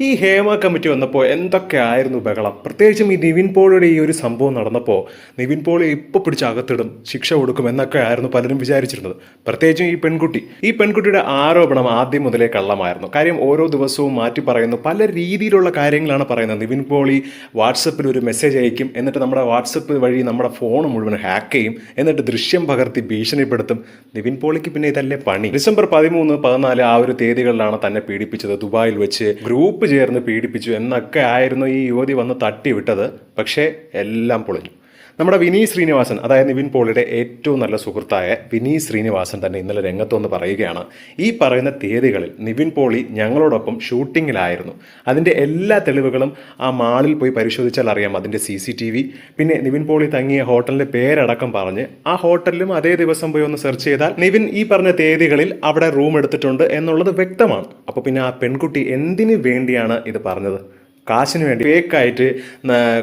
ഈ ഹേമ കമ്മിറ്റി വന്നപ്പോൾ എന്തൊക്കെയായിരുന്നു ബഹളം? പ്രത്യേകിച്ചും ഈ നിവിൻ പോളിയുടെ ഈ ഒരു സംഭവം നടന്നപ്പോൾ നിവിൻ പോളി ഇപ്പൊ പിടിച്ച് അകത്തിടും ശിക്ഷ കൊടുക്കും എന്നൊക്കെ ആയിരുന്നു പലരും വിചാരിച്ചിരുന്നത്. പ്രത്യേകിച്ചും ഈ പെൺകുട്ടി. ഈ പെൺകുട്ടിയുടെ ആരോപണം ആദ്യം മുതലേ കള്ളമായിരുന്നു. കാര്യം ഓരോ ദിവസവും മാറ്റി പറയുന്നു പല രീതിയിലുള്ള കാര്യങ്ങളാണ് പറയുന്നത്. നിവിൻ പോളി വാട്സപ്പിൽ ഒരു മെസ്സേജ് അയക്കും എന്നിട്ട് നമ്മുടെ വാട്സപ്പ് വഴി നമ്മുടെ ഫോൺ മുഴുവൻ ഹാക്ക് ചെയ്യും എന്നിട്ട് ദൃശ്യം പകർത്തി ഭീഷണിപ്പെടുത്തും. നിവിൻ പോളിക്ക് പിന്നെ ഇതല്ലേ പണി? ഡിസംബർ പതിമൂന്ന് പതിനാല് ആ ഒരു തീയതികളിലാണ് തന്നെ പീഡിപ്പിച്ചത്. ദുബായിൽ വെച്ച് ഗ്രൂപ്പ് ചേർന്ന് പീഡിപ്പിച്ചു എന്നൊക്കെ ആയിരുന്നു ഈ യുവതി വന്ന് തട്ടി വിട്ടത്. പക്ഷേ എല്ലാം പൊളിഞ്ഞു. നമ്മുടെ വിനീ ശ്രീനിവാസൻ അതായത് നിവിൻ പോളിയുടെ ഏറ്റവും നല്ല സുഹൃത്തായ വിനീ ശ്രീനിവാസൻ തന്നെ ഇന്നലെ രംഗത്ത് വന്ന് പറയുകയാണ് ഈ പറയുന്ന തീയതികളിൽ നിവിൻ പോളി ഞങ്ങളോടൊപ്പം ഷൂട്ടിങ്ങിലായിരുന്നു. അതിന്റെ എല്ലാ തെളിവുകളും ആ മാളിൽ പോയി പരിശോധിച്ചാൽ അറിയാം അതിന്റെ സി സി ടി വി. പിന്നെ നിവിൻ പോളി തങ്ങിയ ഹോട്ടലിന്റെ പേരടക്കം പറഞ്ഞ് ആ ഹോട്ടലിലും അതേ ദിവസം പോയി ഒന്ന് സെർച്ച് ചെയ്താൽ നിവിൻ ഈ പറഞ്ഞ തീയതികളിൽ അവിടെ റൂം എടുത്തിട്ടുണ്ട് എന്നുള്ളത് വ്യക്തമാണ്. അപ്പോൾ പിന്നെ ആ പെൺകുട്ടി എന്തിനു വേണ്ടിയാണ് ഇത് പറഞ്ഞത്? കാശിന് വേണ്ടി ഫേക്കായിട്ട്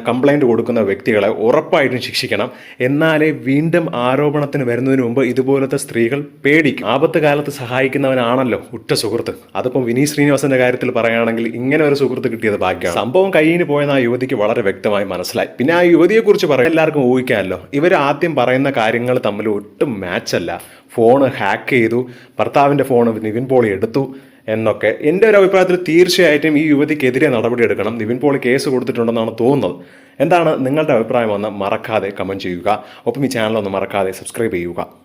കംപ്ലൈന്റ് കൊടുക്കുന്ന വ്യക്തികളെ ഉറപ്പായിട്ടും ശിക്ഷിക്കണം. എന്നാലേ വീണ്ടും ആരോപണത്തിന് വരുന്നതിന് മുമ്പ് ഇതുപോലത്തെ സ്ത്രീകൾ പേടിക്കും. ആപത്ത് കാലത്ത് സഹായിക്കുന്നവനാണല്ലോ ഉറ്റ സുഹൃത്ത്. അതിപ്പം വിനീത് ശ്രീനിവാസന്റെ കാര്യത്തിൽ പറയുകയാണെങ്കിൽ ഇങ്ങനെ ഒരു സുഹൃത്ത് കിട്ടിയത് ഭാഗ്യമാണ്. സംഭവം കയ്യിന് പോയെന്ന് ആ യുവതിക്ക് വളരെ വ്യക്തമായി മനസ്സിലായി. പിന്നെ ആ യുവതിയെക്കുറിച്ച് പറയാൻ എല്ലാവർക്കും ഊഹിക്കാമല്ലോ. ഇവർ ആദ്യം പറയുന്ന കാര്യങ്ങൾ തമ്മിൽ ഒട്ടും മാച്ചല്ല ഫോണ് ഹാക്ക് ചെയ്തു. ഭർത്താവിന്റെ ഫോൺ നിവിൻ പോളി എടുത്തു എന്നൊക്കെ. എന്റെ ഒരു അഭിപ്രായത്തിൽ തീർച്ചയായിട്ടും ഈ യുവതിക്കെതിരെ നടപടിയെടുക്കണം നിവിൻ പോളി കേസ് കൊടുത്തിട്ടുണ്ടെന്നാണ് തോന്നുന്നത്. എന്താണ് നിങ്ങളുടെ അഭിപ്രായം എന്ന് മറക്കാതെ കമന്റ് ചെയ്യുക. ഒപ്പം ഈ ചാനൽ ഒന്ന് മറക്കാതെ സബ്സ്ക്രൈബ് ചെയ്യുക.